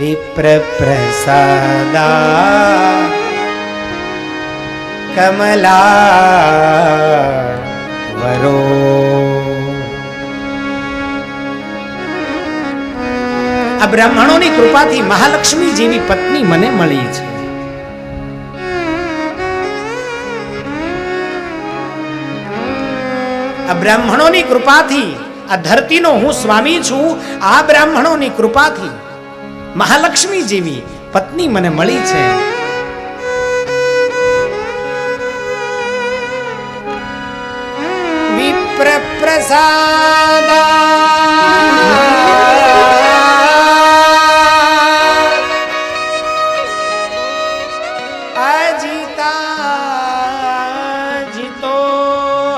વિપ્રપ્રસાદા કમલા વરો આ બ્રાહ્મણોની કૃપાથી મહાલક્ષ્મી જેવી પત્ની મને મળી છે। આ બ્રાહ્મણોની કૃપાથી આ ધરતીનો હું સ્વામી છું આ બ્રાહ્મણોની કૃપાથી મહાલક્ષ્મી જેવી પત્ની મને મળી છે. વિપ્ર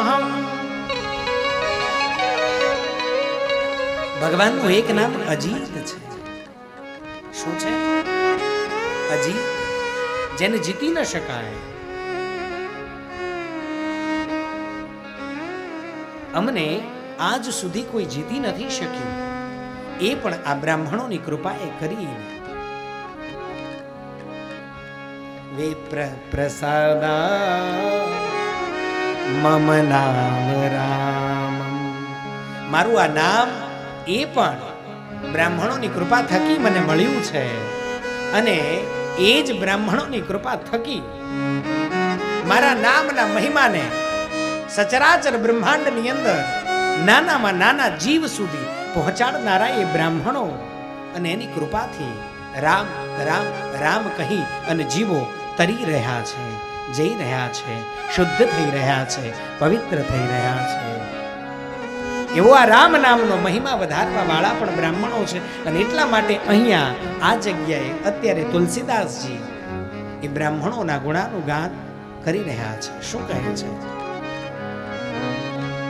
હમ ભગવાનનું એક નામ અજીત છે. શું છે? હજી જેને જીતી ન શકાય. અમને આજ સુધી કોઈ જીતી નથી શક્યું. એ પણ આ બ્રાહ્મણોની કૃપાએ કરી વિપ્ર પ્રસાદા, મમ નામ રામ મારું આ નામ એ પણ બ્રાહ્મણોની કૃપા થકી મને મળ્યું છે. અને એ જ બ્રાહ્મણોની કૃપા થકી મારા નામના મહિમાને સચરાચર બ્રહ્માંડની અંદર નાનામાં નાના જીવ સુધી પહોંચાડનારા એ બ્રાહ્મણો અને એની કૃપાથી રામ રામ રામ કહી અને જીવો તરી રહ્યા છે, જઈ રહ્યા છે, શુદ્ધ થઈ રહ્યા છે, પવિત્ર થઈ રહ્યા છે. એવો આ રામ નામનો મહિમા વધારવા વાળા પણ બ્રાહ્મણો છે. અને એટલા માટે અહીંયા આ જગ્યાએ અત્યારે તુલસીદાસજી એ બ્રાહ્મણોના ગુણાનું ગાન કરી રહ્યા છે. શું કહે છે?